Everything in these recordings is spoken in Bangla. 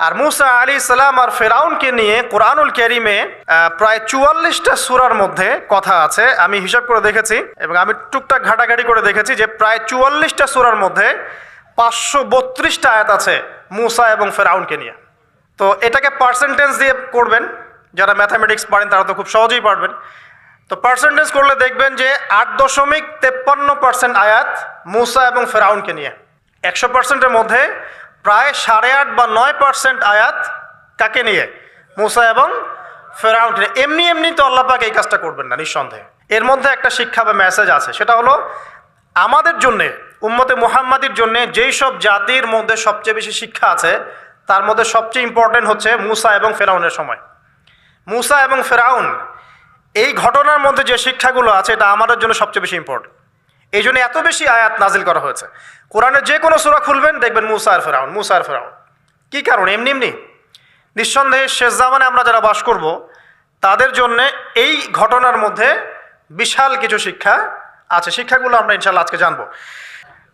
আর মুসা আলী ইসলাম আর ফেরাউনকে নিয়ে কোরআনুল ক্যারিমে আহ, প্রায় চুয়াল্লিশটা সুরার মধ্যে কথা আছে। আমি হিসাব করে দেখেছি এবং আমি টুকটাক ঘাটাঘাটি করে দেখেছি যে প্রায় চুয়াল্লিশটা সুরার মধ্যে পাঁচশো বত্রিশটা আয়াত আছে মুসা এবং ফেরাউনকে নিয়ে। তো এটাকে পার্সেন্টেজ দিয়ে করবেন। যারা ম্যাথামেটিক্স পারেন তারা তো খুব সহজেই পারবেন। তো পার্সেন্টেজ করলে দেখবেন যে আট দশমিক তেপ্পান্ন পার্সেন্ট আয়াত মুসা এবং ফেরাউনকে নিয়ে। একশো পার্সেন্টের মধ্যে প্রায় সাড়ে আট বা নয় পার্সেন্ট আয়াত কাকে নিয়ে মুসা এবং ফেরাউনকে নিয়ে এমনি এমনি তো আল্লাপাক এই কাজটা করবেন না, নিঃসন্দেহে। এর মধ্যে একটা শিক্ষা বা মেসেজ আছে, সেটা হলো আমাদের জন্যে, উম্মতে মুহাম্মাদির জন্যে যেই সব জাতির মধ্যে সবচেয়ে বেশি শিক্ষা আছে, তার মধ্যে সবচেয়ে ইম্পর্টেন্ট হচ্ছে মুসা এবং ফেরাউনের সময়। মুসা এবং ফেরাউন, এই ঘটনার মধ্যে যে শিক্ষাগুলো আছে, এটা আমাদের জন্য সবচেয়ে বেশি ইম্পর্টেন্ট এই জন্য এত বেশি আয়াত নাজিল করা হয়েছে। কোরআনের যে কোনো সুরা খুলবেন, দেখবেন মুসা আর ফেরাউন, মুসা আর ফেরাউন। কী কারণ? এমনি এমনি। নিঃসন্দেহে শেষ জামানে আমরা যারা বাস করব, তাদের জন্যে এই ঘটনার মধ্যে বিশাল কিছু শিক্ষা আছে। শিক্ষাগুলো আমরা ইনশাল্লাহ আজকে জানব।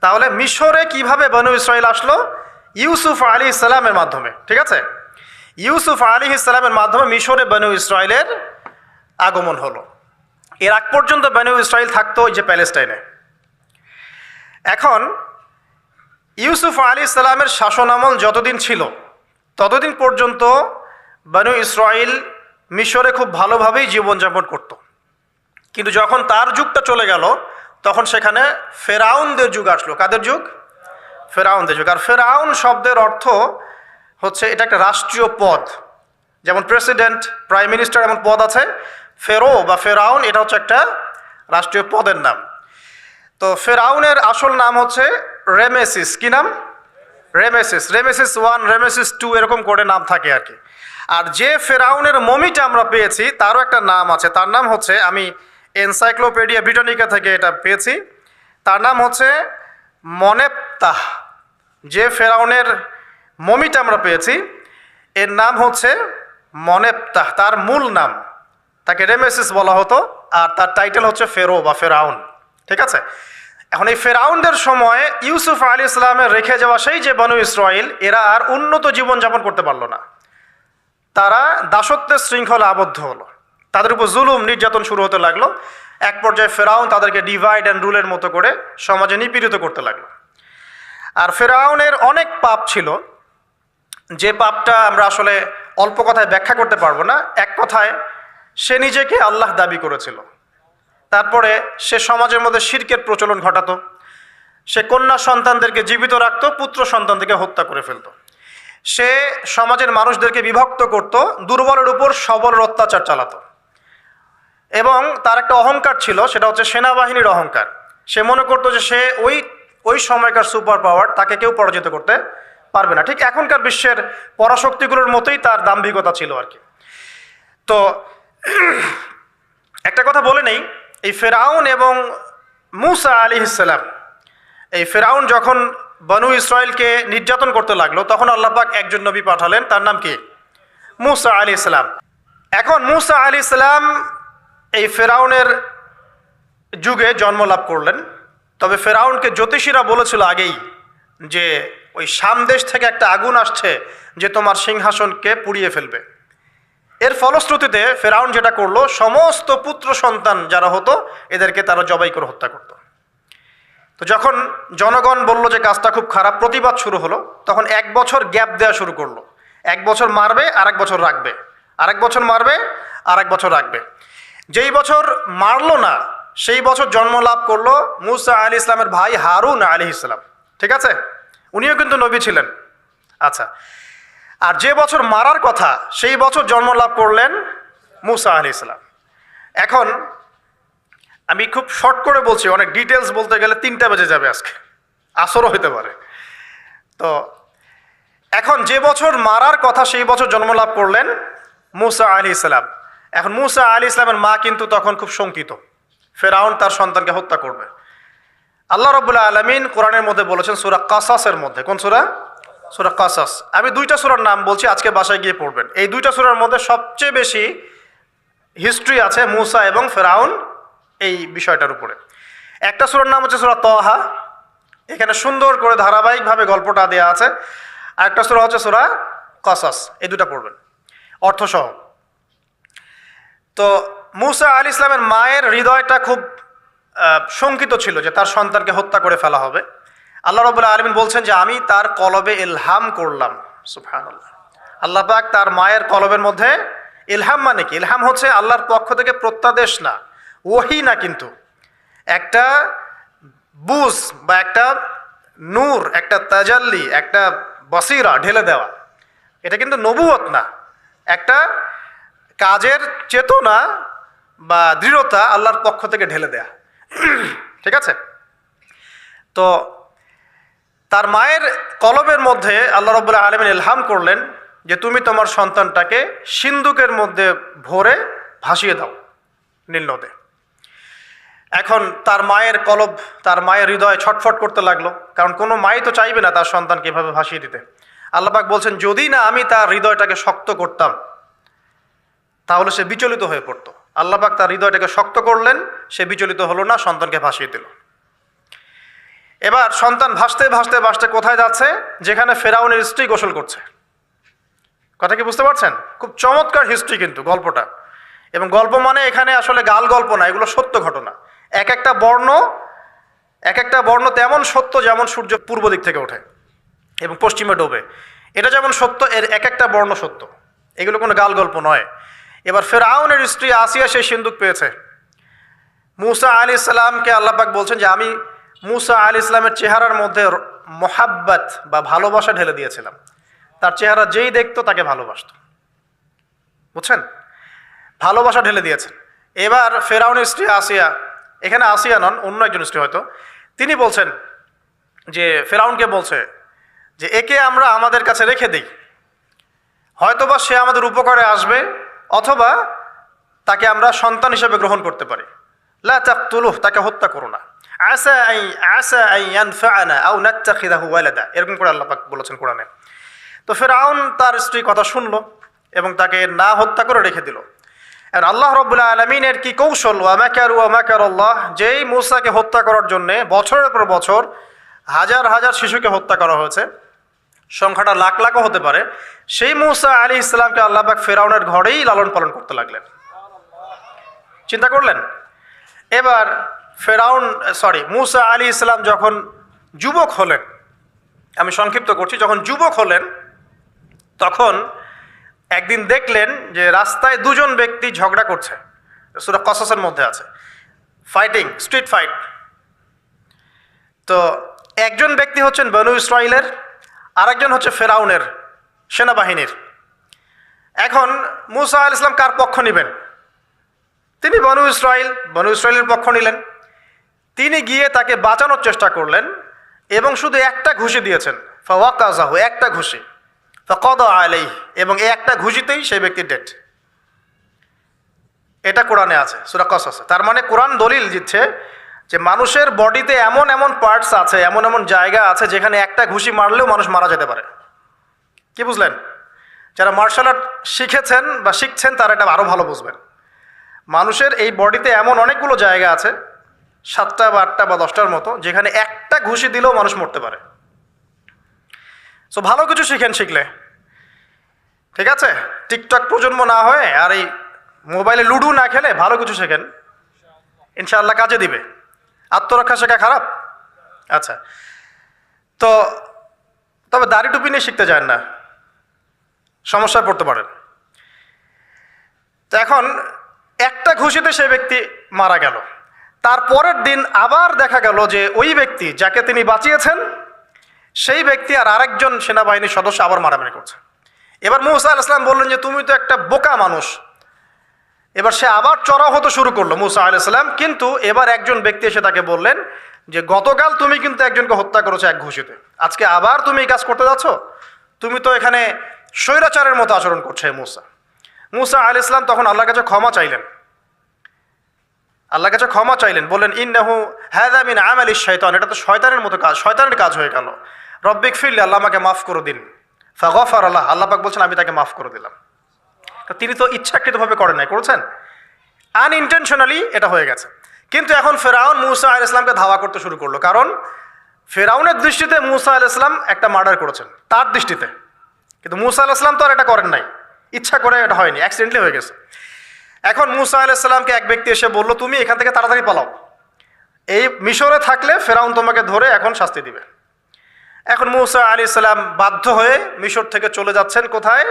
তাহলে মিশরে কীভাবে বনু ইসরায়েল আসলো? ইউসুফ আলী ইসলামের মাধ্যমে, ঠিক আছে? ইউসুফ আলী ইসলামের মাধ্যমে মিশরে বনু ইসরায়েলের আগমন হলো। এর আগ পর্যন্ত বনু ইসরায়েল থাকতো ওই যে প্যালেস্টাইনে। এখন ইউসুফ আলী ইসলামের শাসনামল যতদিন ছিল, ততদিন পর্যন্ত বানু ইসরায়েল মিশরে খুব ভালোভাবেই জীবনযাপন করত। কিন্তু যখন তার যুগটা চলে গেল, তখন সেখানে ফেরাউনদের যুগ আসলো। কাদের যুগ? ফেরাউনদের যুগ। আর ফেরাউন শব্দের অর্থ হচ্ছে এটা একটা রাষ্ট্রীয় পদ। যেমন প্রেসিডেন্ট, প্রাইম মিনিস্টার এমন পদ আছে। ফেরো বা ফেরাউন, এটা হচ্ছে একটা রাষ্ট্রীয় পদের নাম। তো ফেরাউনের আসল নাম হচ্ছে রেমেসিস। কি নাম? Ramesses. Ramesses one, Ramesses two, এরকম করে নাম থাকে আর কি। আর যে ফেরাউনের মমিটা আমরা পেয়েছি, তারও একটা নাম আছে। তার নাম হচ্ছে, আমি এনসাইক্লোপিডিয়া ব্রিটানিকা থেকে এটা পেয়েছি। তার নাম হচ্ছে মনেপ্তাহ যে ফেরাউনের মমিটা আমরা পেয়েছি, এর নাম হচ্ছে মনেপ্তাহ তার মূল নাম, তাকে রেমেসিস বলা হতো, আর তার টাইটেল হচ্ছে ফেরো বা ফেরাউন। ঠিক আছে? এখন এই ফেরাউনদের সময় ইউসুফ আলী ইসলামের রেখে যাওয়া সেই যে বনু ইসরায়েল এরা আর উন্নত জীবনযাপন করতে পারল না। তারা দাসত্বের শৃঙ্খলা আবদ্ধ হলো। তাদের উপর জুলুম, নির্যাতন শুরু হতে লাগল। এক পর্যায়ে ফেরাউন তাদেরকে ডিভাইড অ্যান্ড রুলের মতো করে সমাজে নিপীড়িত করতে লাগল। আর ফেরাউনের অনেক পাপ ছিল। যে পাপটা আমরা আসলে অল্প কথায় ব্যাখ্যা করতে পারব না। এক কথায় সে নিজেকে আল্লাহ দাবি করেছিল। তারপরে সে সমাজের মধ্যে শির্কের প্রচলন ঘটাতো। সে কন্যা সন্তানদেরকে জীবিত রাখতো, পুত্র সন্তানদেরকে হত্যা করে ফেলতো। সে সমাজের মানুষদেরকে বিভক্ত করত, দুর্বলের উপর সবলের অত্যাচার চালাতো। এবং তার একটা অহংকার ছিল, সেটা হচ্ছে সেনাবাহিনীর অহংকার। সে মনে করতো যে সে ওই ওই সময়কার সুপার পাওয়ার, তাকে কেউ পরাজিত করতে পারবে না। ঠিক এখনকার বিশ্বের পরাশক্তিগুলোর মতোই তার দাম্ভিকতা ছিল আর কি। তো, একটা কথা বলে নেই এই ফেরাউন এবং মুসা আলী ইসলাম এই ফেরাউন যখন বনু ইসরায়েলকে নির্যাতন করতে লাগল, তখন আল্লাপাক একজন নবী পাঠালেন, তার নাম কি? মুসা আলী ইসলাম এখন মুসা আলী ইসলাম এই ফেরাউনের যুগে জন্ম লাভ করলেন। তবে ফেরাউনকে জ্যোতিষীরা বলেছিল আগেই যে ওই সামদেশ থেকে একটা আগুন আসছে যে তোমার সিংহাসনকে পুড়িয়ে ফেলবে। এর ফলশ্রুতিতে ফেরাউন যেটা করল, সমস্ত পুত্র সন্তান যারা হতো, এদেরকে তারা জবাই করে হত্যা করতো। তো যখন জনগণ বলল যে কাজটা খুব খারাপ, প্রতিবাদ শুরু হলো, তখন এক বছর গ্যাপ দেওয়া শুরু করল। এক বছর মারবে আর এক বছর রাখবে। আর এক বছর মারবে আর এক বছর রাখবে। যেই বছর মারলো না, সেই বছর জন্ম লাভ করল মুসা আলী ইসলামের ভাই হারুন আলী ইসলাম। ঠিক আছে? উনিও কিন্তু নবী ছিলেন। আচ্ছা আর যে বছর মারার কথা, সেই বছর জন্ম লাভ করলেন মুসা আলী ইসলাম এখন আমি খুব শর্ট করে বলছি, অনেক ডিটেলস বলতে গেলে তিনটা বেজে যাবে আজকে। আসরও হতে পারে। তো এখন যে বছর মারার কথা, সেই বছর জন্ম লাভ করলেন মুসা আলী ইসলাম এখন মুসা আলী ইসলামের মা কিন্তু তখন খুব শঙ্কিত। ফেরাউন তার সন্তানকে হত্যা করবে। আল্লাহ রবুল্লা আলমিন কোরআনের মধ্যে বলেছেন, সুরা কাসাসের মধ্যে। কোন সুরা? সুরা কাসাস। আমি দুইটা সুরার নাম বলছি, আজকে বাসায় গিয়ে পড়বেন। এই দুইটা সুরার মধ্যে সবচেয়ে বেশি হিস্ট্রি আছে মুসা এবং ফেরাউন এই বিষয়টার উপরে। একটা সুরার নাম হচ্ছে সুরা তহা এখানে সুন্দর করে ধারাবাহিকভাবে গল্পটা দেওয়া আছে। আর একটা সুরা হচ্ছে সুরা কসাস। এই দুটা পড়বেন। অর্থসহ। তো মুসা আল ইসলামের মায়ের হৃদয়টা খুব শঙ্কিত ছিল যে তার সন্তানকে হত্যা করে ফেলা হবে। আল্লাহ রবুল্লাহ আলমিন বলছেন যে আমি তার কলবে ইলহাম করলাম। সুফহানাল্লাহ আল্লাহ পাক তার মায়ের কলবের মধ্যে ইলহাম মানে কি? ইলহাম হচ্ছে আল্লাহর পক্ষ থেকে প্রত্যাদেশ না, ওহি না কিন্তু। একটা বুঝ বা একটা নূর, একটা তাজাল্লি, একটা বসিরা ঢেলে দেওয়া, এটা কিন্তু নবুয়ত না। একটা কাজের চেতনা বা দৃঢ়তা আল্লাহর পক্ষ থেকে ঢেলে দেয়া। ঠিক আছে? তো তার মায়ের কলবের মধ্যে আল্লাহ রবুল্লাহ আলমিন ইলহাম করলেন যে তুমি তোমার সন্তানটাকে সিন্ধুকের মধ্যে ভরে ভাসিয়ে দাও, নীল নদে। এখন তার মায়ের কলব, তার মায়ের হৃদয় ছটফট করতে লাগল, কারণ কোনো মাই তো চাইবে না তার সন্তানকে এভাবে ভাসিয়ে দিতে। আল্লাপাক বলছেন, যদি না আমি তার হৃদয়টাকে শক্ত করতাম, তাহলে সে বিচলিত হয়ে পড়তো। আল্লাপাক তার হৃদয়টাকে শক্ত করলেন, সে বিচলিত হলো না, সন্তানকে ভাসিয়ে দিল। এবার সন্তান ভাসতে ভাসতে ভাসতে কোথায় যাচ্ছে? যেখানে ফেরাউনের স্ত্রী গোসল করছে। কথা কি বুঝতে পারছেন? খুব চমৎকার হিস্ট্রি কিন্তু গল্পটা। এবং গল্প মানে এখানে আসলে গাল গল্প না, এগুলো সত্য ঘটনা। এক একটা বর্ণ, এক একটা বর্ণ তেমন সত্য যেমন সূর্য পূর্ব দিক থেকে ওঠে এবং পশ্চিমে ডোবে। এটা যেমন সত্য, এর এক একটা বর্ণ সত্য। এগুলো কোনো গাল গল্প নয়। এবার ফেরাউনের স্ত্রী আসিয়া সেই সিন্দুক পেয়েছে। মুসা আলী ইসলামকে আল্লাপাক বলছেন যে, আমি মুসা আল ইসলামের চেহারার মধ্যে মোহাব্বত বা ভালোবাসা ঢেলে দিয়েছিলাম। তার চেহারা যেই দেখতো তাকে ভালোবাসত। বুঝছেন? ভালোবাসা ঢেলে দিয়েছেন। এবার ফেরাউনের স্ত্রী আসিয়া, এখানে আসিয়া নন, অন্য একজন স্ত্রী হয়তো, তিনি বলছেন যে, ফেরাউনকে বলছে যে, একে আমরা আমাদের কাছে রেখে দিই। হয়তোবা সে আমাদের উপকারে আসবে, অথবা তাকে আমরা সন্তান হিসেবে গ্রহণ করতে পারি। লা তাকতুলুহ, তাকে হত্যা করো না। আসা আই আসা আই ইয়ানফাআনা আও নাত্তাখিদাহু ওয়ালাদা। এরকম করে আল্লাহ বলেছেন কোরআনে। তো ফেরাউন তার স্ত্রী কথা শুনলো এবং তাকে না হত্যা করে রেখে দিল। আর আল্লাহ রব্বুল্লাহ আলমিনের কি কৌশল? ওয়ামাকার ওয়ামাকার আল্লাহ যেই মুসাকে হত্যা করার জন্যে বছরের পর বছর হাজার হাজার শিশুকে হত্যা করা হয়েছে, সংখ্যাটা লাখ লাখও হতে পারে, সেই মুসা আলী ইসলামকে আল্লাহবাক ফেরাউনের ঘরেই লালন পালন করতে লাগলেন। চিন্তা করলেন? এবার ফেরাউন সরি মুসা আলী ইসলাম যখন যুবক হলেন, আমি সংক্ষিপ্ত করছি, যখন যুবক হলেন, তখন একদিন দেখলেন যে রাস্তায় দুজন ব্যক্তি ঝগড়া করছে। সুরা কসাসের মধ্যে আছে। ফাইটিং স্ট্রিট ফাইট তো একজন ব্যক্তি হচ্ছেন বনু ইসরায়েলের আরেকজন হচ্ছে ফেরাউনের সেনাবাহিনীর। এখন মুসা আল ইসলাম কার পক্ষ নেবেন? তিনি বনু ইসরায়েল বনু ইসরায়েলের পক্ষ নিলেন। তিনি গিয়ে তাকে বাঁচানোর চেষ্টা করলেন এবং শুধু একটা ঘুষি দিয়েছেন। ফাওয়াকাজাহু, একটা ঘুষি। ফকদ আলাই এবং এই একটা ঘুষিতেই সেই ব্যক্তি ডেট এটা কোরআনে আছে, সুরা কসাসে তার মানে কোরআন দলিল দিচ্ছে যে মানুষের বডিতে এমন এমন পার্টস আছে, এমন এমন জায়গা আছে যেখানে একটা ঘুষি মারলেও মানুষ মারা যেতে পারে। কি বুঝলেন? যারা মার্শাল আর্ট শিখেছেন বা শিখছেন তারা এটা আরও ভালো বুঝবেন। মানুষের এই বডিতে এমন অনেকগুলো জায়গা আছে সাতটা বা আটটা বা দশটার মতো, যেখানে একটা ঘুষি দিলেও মানুষ মরতে পারে। সো ভালো কিছু শিখেন শিখলে। ঠিক আছে? টিকটক প্রজন্ম না হয়ে আর এই মোবাইলে লুডু না খেলে ভালো কিছু শেখেন। ইনশাআল্লাহ কাজে দিবে। আত্মরক্ষা শেখা খারাপ? আচ্ছা। তো, তবে দাড়ি টুপি নিয়ে শিখতে চান না। সমস্যায় পড়তে পারেন। তো এখন একটা ঘুষিতে সে ব্যক্তি মারা গেল। তার পরের দিন আবার দেখা গেল যে ওই ব্যক্তি যাকে তিনি বাঁচিয়েছেন, সেই ব্যক্তি আর আরেকজন সেনাবাহিনীর সদস্য আবার মারামারি করছে। এবার মুসা আল ইসলাম বললেন যে, তুমি তো একটা বোকা মানুষ। এবার সে আবার চড়াও হতে শুরু করল মুসা আল ইসলাম কিন্তু এবার একজন ব্যক্তি এসে তাকে বললেন যে, গতকাল তুমি কিন্তু একজনকে হত্যা করেছ এক ঘুষিতে। আজকে আবার তুমি এই কাজ করতে যাচ্ছ? তুমি তো এখানে স্বৈরাচারের মতো আচরণ করছে মুসা। মুসা আল ইসলাম তখন আল্লাহর কাছে ক্ষমা চাইলেন। আল্লাহর কাছে ক্ষমা চাইলেন, বললেন, ইন্নাহু হ্যাদা মিন আমালি শয়তান। এটা তো শয়তানের মতো কাজ, শয়তানের কাজ হয়ে গেল। রব্বিক ফিরলে, আল্লাহ আমাকে মাফ করে দিন। ফাগফার আল্লাহ আল্লাহ পাক বলছেন, আমি তাকে মাফ করে দিলাম। তিনি তো ইচ্ছাকৃতভাবে করেন নাই, করেছেন? আনইনটেনশনালি এটা হয়ে গেছে। কিন্তু এখন ফেরাউন মুসা আল ইসলামকে ধাওয়া করতে শুরু করল। কারণ ফেরাউনের দৃষ্টিতে মুসা আল ইসলাম একটা মার্ডার করেছেন, তার দৃষ্টিতে। কিন্তু মুসা আলাহিসাম তো আর এটা করেন নাই। ইচ্ছা করে এটা হয়নি অ্যাক্সিডেন্টলি হয়ে গেছে। এখন মুসা আলাহিসাল্লামকে এক ব্যক্তি এসে বলল, তুমি এখান থেকে তাড়াতাড়ি পালাও। এই মিশরে থাকলে ফেরাউন তোমাকে ধরে এখন শাস্তি দিবে। এখন মুসা আলি সাল্লাম বাধ্য হয়ে মিশর থেকে চলে যাচ্ছেন কোথায়?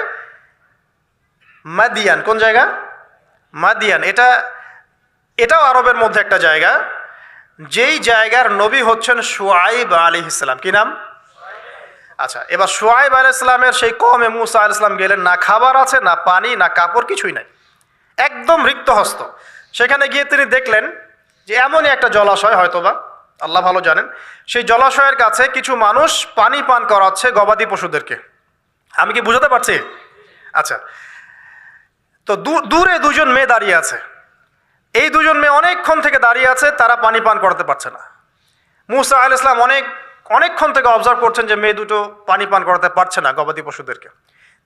মাদিয়ান। কোন জায়গা? মাদিয়ান। এটা, এটাও আরবের মধ্যে একটা জায়গা। যেই জায়গার নবী হচ্ছেন সোয়াইব আলী ইসলাম কি নাম? আচ্ছা এবার সোয়াইব আলী ইসলামের সেই কমে মুসা আল ইসলাম গেলেন। না খাবার আছে, না পানি, না কাপড়, কিছুই নাই। একদম রিক্ত হস্ত সেখানে গিয়ে তিনি দেখলেন যে এমনই একটা জলাশয় হয়তোবা, আল্লাহ ভালো জানেন, সেই জলাশয়ের কাছে কিছু মানুষ পানি পান করাচ্ছে গবাদি পশুদেরকে। আমি কি বুঝাতে পারছি? আচ্ছা। তো দূরে দুজন মেয়ে দাঁড়িয়ে আছে। এই দুজন মেয়ে অনেকক্ষণ থেকে দাঁড়িয়ে আছে, তারা পানি পান করাতে পারছে না। মুসা আল ইসলাম অনেক, অনেকক্ষণ থেকে অবজার্ভ করছেন যে মেয়ে দুটো পানি পান করাতে পারছে না গবাদি পশুদেরকে।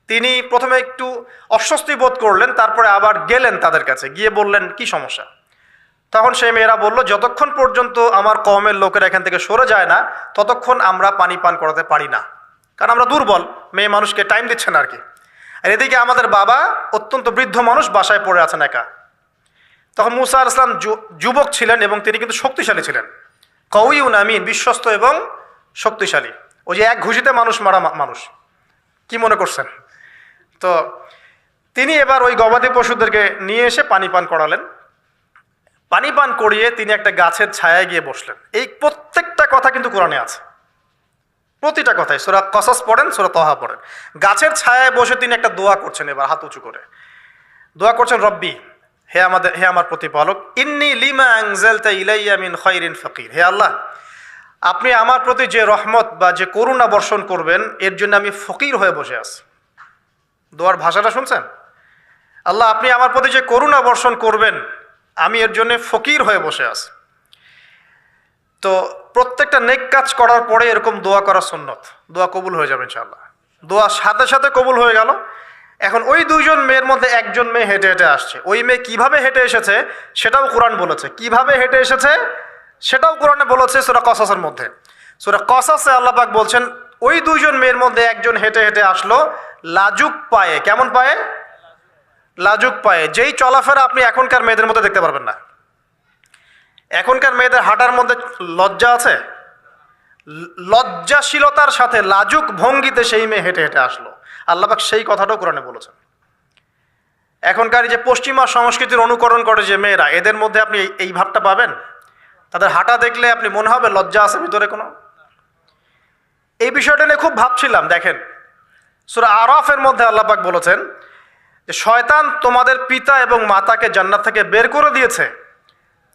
তিনি প্রথমে একটু অস্বস্তি বোধ করলেন, তারপরে আবার গেলেন তাদের কাছে, গিয়ে বললেন, কি সমস্যা? তখন সেই মেয়েরা বলল, যতক্ষণ পর্যন্ত আমার কমের লোকেরা এখান থেকে সরে যায় না, ততক্ষণ আমরা পানি পান করাতে পারি না। কারণ আমরা দুর্বল, মেয়ে মানুষকে টাইম দিচ্ছেন আর কি। আর এদিকে আমাদের বাবা অত্যন্ত বৃদ্ধ মানুষ, বাসায় পড়ে আছেন একা। তখন মুসা আল ইসলাম যুবক ছিলেন এবং তিনি কিন্তু শক্তিশালী ছিলেন। কউইউন আমিন, বিশ্বস্ত এবং শক্তিশালী। ওই যে এক ঘুষিতে মানুষ মারা মানুষ। কি মনে করছেন? তো তিনি এবার ওই গবাদি পশুদেরকে নিয়ে এসে পানি পান করালেন। পানি পান করিয়ে তিনি একটা গাছের ছায়ায় গিয়ে বসলেন। এই প্রত্যেকটা কথা কিন্তু কোরআনে আছে। প্রতিটা কথাই। সোরা কসাস পড়েন, সোরা তহা পড়েন। গাছের ছায়ায় বসে তিনি একটা দোয়া করছেন এবার, হাত উঁচু করে। দোয়া করছেন, রব্বি, হে আমাদের, হে আমার প্রতিপালক, ইন্নি লিমা আংজালতা ইলাইয়া মিন খৈরিন ফকির। হে আল্লাহ, আপনি আমার প্রতি যে রহমত বা যে করুণা বর্ষণ করবেন, এর জন্য আমি ফকির হয়ে বসে আছি। দোয়ার ভাষাটা শুনছেন? আল্লাহ, আপনি আমার প্রতি যে করুণা বর্ষণ করবেন, আমি এর জন্য ফকির হয়ে বসে আছি। তো প্রত্যেকটা নেক কাজ করার পরে এরকম দোয়া করা সুন্নত। দোয়া কবুল হয়ে যাবে ইনশাল্লাহ দোয়া সাথে সাথে কবুল হয়ে গেল। এখন ওই দুইজন মেয়ের মধ্যে একজন মেয়ে হেঁটে হেঁটে আসছে। ওই মেয়ে কীভাবে হেঁটে এসেছে সেটাও কোরআন বলেছে। কীভাবে হেঁটে এসেছে সেটাও কোরআনে বলেছে সুরা কসাসের মধ্যে। সুরা কসাসে আল্লাপাক বলছেন, ওই দুইজন মেয়ের মধ্যে একজন হেঁটে হেঁটে আসলো লাজুক পায়ে, কেমন পায়ে? লাজুক পায়ে। যেই চলাফেরা আপনি এখনকার মেয়েদের মধ্যে দেখতে পারবেন না। এখনকার মেয়েদের হাঁটার মধ্যে লজ্জা আছে? লজ্জাশীলতার সাথে লাজুক ভঙ্গিতে সেই মেয়ে হেঁটে হেঁটে আসলো। আল্লাপাক সেই কথাটাও কোরআনে বলেছেন। এখনকার যে পশ্চিমা সংস্কৃতির অনুকরণ করে যে মেয়েরা, এদের মধ্যে আপনি এই ভাবটা পাবেন? তাদের হাঁটা দেখলে আপনি মনে হবে লজ্জা আছে ভিতরে কোনো? এই বিষয়টা নিয়ে খুব ভাবছিলাম, দেখেন। সুরা আরফের মধ্যে আল্লাপাক বলেছেন যে, শয়তান তোমাদের পিতা এবং মাতাকে জান্নাত থেকে বের করে দিয়েছে।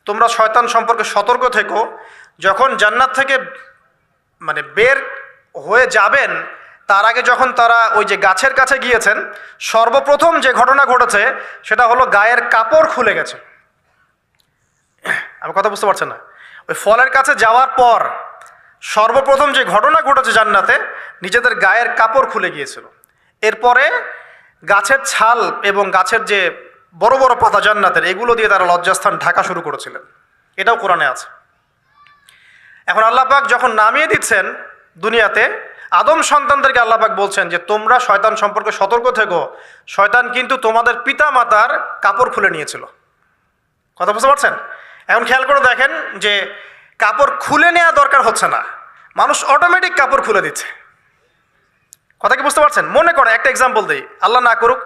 তোমরা শয়তান সম্পর্কে সতর্ক থেকো। যখন জান্নাত থেকে মানে বের হয়ে যাবেন, তার আগে যখন তারা ওই যে গাছের কাছে গিয়েছেন, সর্বপ্রথম যে ঘটনা ঘটেছে, সেটা হলো গায়ের কাপড় খুলে গেছে। আমি কথা বুঝতে পারছেন না। ওই ফলের কাছে যাওয়ার পর সর্বপ্রথম যে ঘটনা ঘটেছে জান্নাতে, নিজেদের গায়ের কাপড় খুলে গিয়েছিল। এরপরে গাছের ছাল এবং গাছের যে বড় বড় পাতা জান্নাতের, এগুলো দিয়ে তারা লজ্জাস্থান ঢাকা শুরু করেছিলেন। এটাও কোরআনে আছে। এখন আল্লাপাক যখন নামিয়ে দিচ্ছেন দুনিয়াতে, আদম সন্তানদেরকে আল্লাপাক বলছেন যে, তোমরা শয়তান সম্পর্কে সতর্ক থেকো। শয়তান কিন্তু তোমাদের পিতা মাতার কাপড় খুলে নিয়েছিল। কথা বুঝতে পারছেন? এখন খেয়াল করে দেখেন যে কাপড় খুলে নেওয়া দরকার হচ্ছে না। মানুষ অটোমেটিক কাপড় খুলে দিচ্ছে। কথা কি বুঝতে পারছেন? মনে করে, একটা এক্সাম্পল দিই। আল্লাহ না করুক,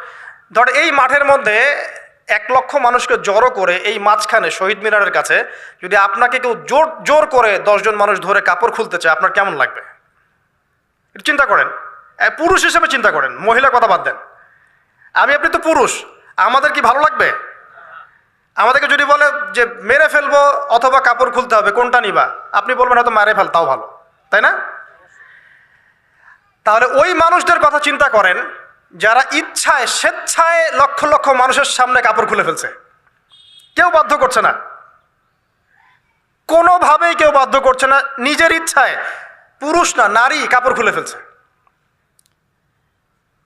ধর এই মাঠের মধ্যে এক লক্ষ মানুষকে জড়ো করে এই মাঝখানে শহীদ মিনারের কাছে যদি আপনাকে কেউ জোর জোর করে দশজন মানুষ ধরে কাপড় খুলতে চায়, আপনার কেমন লাগবে? চিন্তা করেন। পুরুষ হিসেবে চিন্তা করেন। মহিলা কথা বাদ দেন। আমি আপনি তো পুরুষ, আমাদের কি ভালো লাগবে? আমাদেরকে যদি বলে যে মেরে ফেলব অথবা কাপড় খুলতে হবে, কোনটা নিবা? আপনি বলবেন হয়তো মারে ফেল, তাও ভালো। তাই না? তাহলে ওই মানুষদের কথা চিন্তা করেন, যারা ইচ্ছায়, স্বেচ্ছায় লক্ষ লক্ষ মানুষের সামনে কাপড় খুলে ফেলছে। কেউ বাধ্য করছে না। কোনোভাবেই কেউ বাধ্য করছে না, নিজের ইচ্ছায়। পুরুষ না, নারী কাপড় খুলে ফেলছে।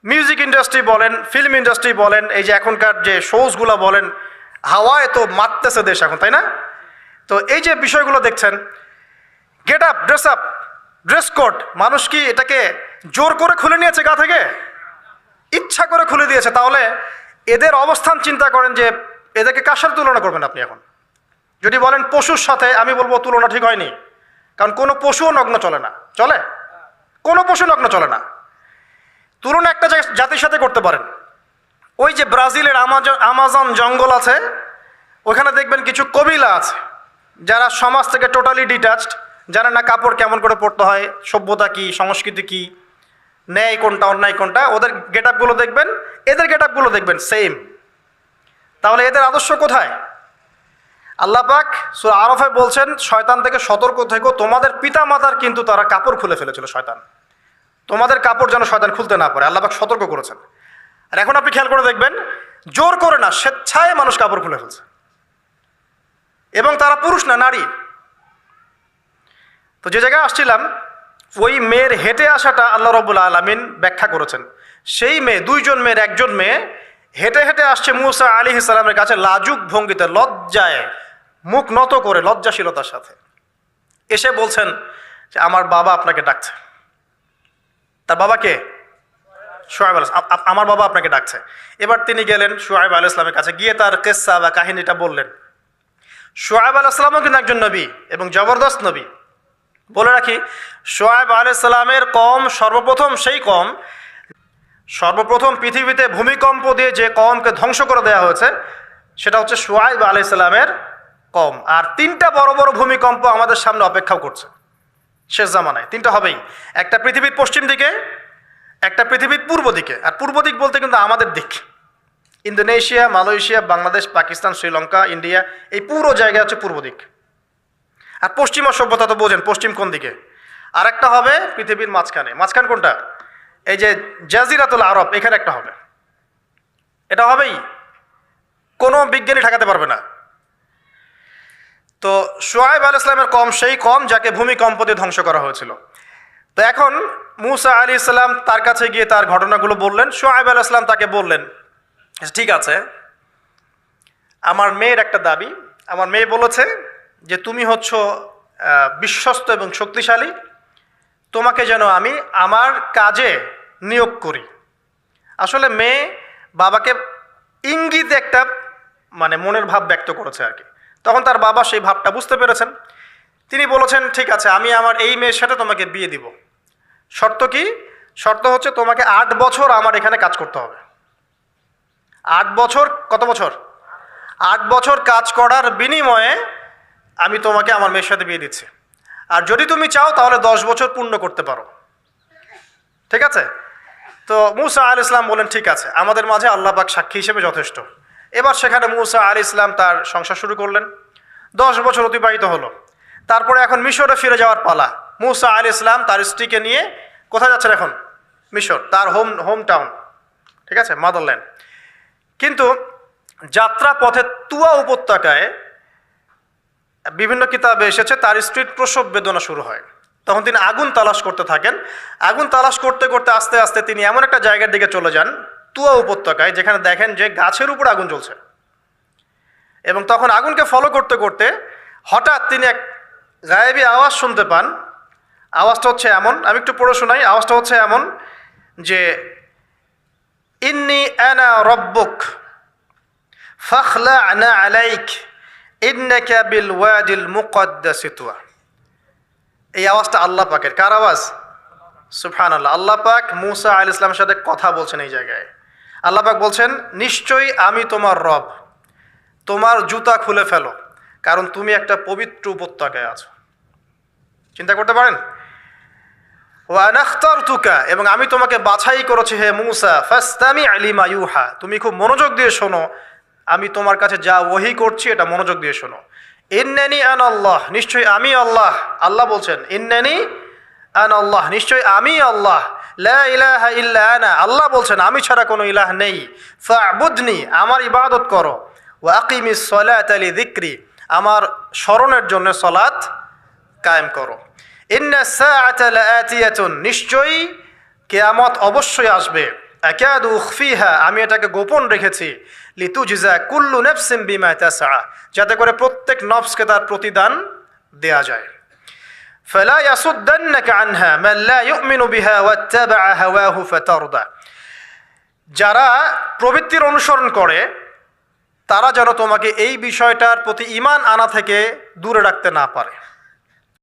মিউজিক ইন্ডাস্ট্রি বলেন, ফিল্ম ইন্ডাস্ট্রি বলেন, এই যে এখনকার যে শোজগুলো বলেন হাওয়ায় তো মারতেছে দেশ এখন, তাই না? তো এই যে বিষয়গুলো দেখছেন get up dress up dress code মানুষ কি এটাকে জোর করে খুলে নিয়েছে গা থেকে? ইচ্ছা করে খুলে দিয়েছে। তাহলে এদের অবস্থান চিন্তা করেন যে এদেরকে কার সাথে তুলনা করবেন আপনি এখন? যদি বলেন পশুর সাথে, আমি বলব তুলনা ঠিক হয়নি। কারণ কোনো পশুও নগ্ন চলে না। চলে? কোনো পশু নগ্ন চলে না। তুলনা একটা জাতির সাথে করতে পারেন। ওই যে ব্রাজিলের আমাজন জঙ্গল আছে, ওখানে দেখবেন কিছু কবিলা আছে, যারা সমাজ থেকে টোটালি ডিটাচড যারা না কাপড় কেমন করে পরতে হয়, সভ্যতা কি, সংস্কৃতি কি, ন্যায় কোনটা, অন্যায় কোনটা, ওদের গেট আপগুলো দেখবেন, এদের গেট আপগুলো দেখবেন সেম তাহলে এদের আদর্শ কোথায়? আল্লাহ পাক সুরা আরফে বলছেন, শয়তান থেকে সতর্ক থেকো, তোমাদের পিতা মাতার কিন্তু তারা কাপড় খুলে ফেলেছিল, শয়তান। তোমাদের কাপড় যেন শয়তান খুলতে না পারে। আল্লাহ পাক সতর্ক করেছেন। আর এখন আপনি খেয়াল করে দেখবেন, জোর করে না, স্বেচ্ছায় মানুষ কাপড় খুলে ফেলছে। এবং তারা পুরুষ না, নারী। তো যে জায়গায় আসছিলাম, ওই মেয়ের হেঁটে আসাটা আল্লাহ রবুল আলমিন ব্যাখ্যা করেছেন। সেই মেয়ে, দুইজন মেয়ের একজন মেয়ে হেঁটে হেঁটে আসছে মুসা আলী ইসলামের কাছে লাজুক ভঙ্গিতে, লজ্জায়, মুখ নত করে, লজ্জাশীলতার সাথে। এসে বলছেন যে, আমার বাবা আপনাকে ডাকছে। তার বাবাকে সোহাইব আল আমার বাবা আপনাকে ডাকছে। এবার তিনি গেলেন সোহাইব আল ইসলামের কাছে, গিয়ে তার কেসা বা কাহিনীটা বললেন। সোহাইব আল ইসলামও কিন্তু একজন নবী এবং জবরদস্ত নবী। বলে রাখি সোহাইব আলাইসাল্লামের কম সর্বপ্রথম সেই কম, সর্বপ্রথম পৃথিবীতে ভূমিকম্প দিয়ে যে কমকে ধ্বংস করে দেওয়া হয়েছে, সেটা হচ্ছে সোহাইব আলাইসাল্লামের কম। আর তিনটা বড় বড় ভূমিকম্প আমাদের সামনে অপেক্ষাও করছে। শেষ জামানায় তিনটা হবেই। একটা পৃথিবীর পশ্চিম দিকে একটা পৃথিবীর পূর্ব দিকে, আর পূর্ব দিক বলতে কিন্তু আমাদের দিক। Indonesia, Malaysia, Bangladesh, Pakistan, Sri Lanka, India, এই পুরো জায়গা হচ্ছে পূর্ব দিক। আর পশ্চিমা সভ্যতা তো বোঝেন, পশ্চিম কোন দিকে? আর একটা হবে পৃথিবীর মাঝখানে। মাঝখান কোনটা? এই যে জাজিরাতুল আরব, এখানে একটা হবে। এটা হবেই। কোনো বিজ্ঞানী ঠেকাতে পারবে না। তো সোহাইব আল ইসলামের কম, সেই কম যাকে ভূমিকম্প দিয়ে ধ্বংস করা হয়েছিল। তো এখন মুসা আলী ইসলাম তার কাছে গিয়ে তার ঘটনাগুলো বললেন সোহাইব আল ইসলাম তাকে বললেন ঠিক আছে, আমার মেয়ের একটা দাবি, আমার মেয়ে বলেছে যে তুমি হচ্ছ বিশ্বস্ত এবং শক্তিশালী, তোমাকে যেন আমি আমার কাজে নিয়োগ করি। আসলে মেয়ে বাবাকে ইঙ্গিত একটা মানে মনের ভাব ব্যক্ত করেছে আর কি। তখন তার বাবা সেই ভাবটা বুঝতে পেরেছেন। তিনি বলেছেন, ঠিক আছে, আমি আমার এই মেয়ের সাথে তোমাকে বিয়ে দিব। শর্ত কি? শর্ত হচ্ছে তোমাকে আট বছর আমার এখানে কাজ করতে হবে। আট বছর? কত বছর? আট বছর কাজ করার বিনিময়ে আমি তোমাকে আমার মেয়ের সাথে বিয়ে দিচ্ছি। আর যদি তুমি চাও, তাহলে দশ বছর পূর্ণ করতে পারো। ঠিক আছে? তো মুসা আল ইসলাম বলেন, ঠিক আছে, আমাদের মাঝে আল্লাহ পাক সাক্ষী হিসেবে যথেষ্ট। এবার সেখানে মুসা আল ইসলাম তার সংসার শুরু করলেন। দশ বছর অতিবাহিত হলো। তারপরে এখন মিশরে ফিরে যাওয়ার পালা। মুসা আল ইসলাম তার স্ত্রীকে নিয়ে কোথায় যাচ্ছেন এখন? মিশর, তার হোম হোম টাউন, ঠিক আছে? মাদারল্যান্ড। কিন্তু যাত্রা পথে তুয়া উপত্যকায় বিভিন্ন কিতাবে এসেছে, তার স্ত্রীর প্রসব বেদনা শুরু হয়। তখন তিনি আগুন তালাশ করতে থাকেন। আগুন তালাশ করতে করতে আস্তে আস্তে তিনি এমন একটা জায়গার দিকে চলে যান, তুয়া উপত্যকায়, যেখানে দেখেন যে গাছের উপর আগুন জ্বলছে। এবং তখন আগুনকে ফলো করতে করতে হঠাৎ তিনি এক গায়েবী আওয়াজ শুনতে পান। আওয়াজটা হচ্ছে এমন, আমি একটু পড়ে শোনাই। আওয়াজটা হচ্ছে এমন যে, ইন্নি আনা রব্বুক ফখলা আনা আলাইক, ইন্নাকা বিল ওয়াদিল মুকদ্দাসিতুয়া এই আওয়াজটা আল্লাহ পাকের। কার আওয়াজ? সুফহান আল্লাহ আল্লাহ পাক মুসা আল ইসলামের সাথে কথা বলছেন এই জায়গায়। আল্লাহ পাক বলছেন, নিশ্চয়ই আমি তোমার রব। তোমার জুতা খুলে ফেলো, কারণ তুমি একটা পবিত্র উপত্যকায় আছো। চিন্তা করতে পারেন? ওয়ানাখতার তুকা এবং আমি তোমাকে বাছাই করেছি হে মুসা ফাস্তামি আলিমা ইউহা। তুমি খুব মনোযোগ দিয়ে শোনো, আমি তোমার কাছে যা ওহি করছি, এটা মনোযোগ দিয়ে শোনো। ইন্নানি আন আল্লাহ, নিশ্চয়ই আমি আল্লাহ। আল্লাহ বলছেন, ইন্নানি আন আল্লাহ, নিশ্চয়ই আমি আল্লাহ। ইলাহা ইল্লা আনা। আল্লাহ বলছেন, আমি ছাড়া কোনো ইলাহ নেই। ফাবুদনি, আমার ইবাদত করো। ওয়াকিমিস সলাত আলি দিক্রি আমার স্মরণের জন্য সলাত কায়েম করো ইন্না সাআতা লাআতিয়াতুন নিশ্চয়ই কেয়ামত অবশ্যই আসবে আকাদু উখফিহা আমি এটাকে গোপন রেখেছি লিতুজিজা কুল্লু নাফসিম বিমা তাসআ যাতে করে প্রত্যেক নফসকে তার প্রতিদান দেয়া যায় فلا يصدنك عنها من لا يؤمن بها واتبع هواه فترضى যারা প্রবৃত্তির অনুসরণ করে তারা যেন তোমাকে এই বিষয়টার প্রতি ইমান আনা থেকে দূরে রাখতে না পারে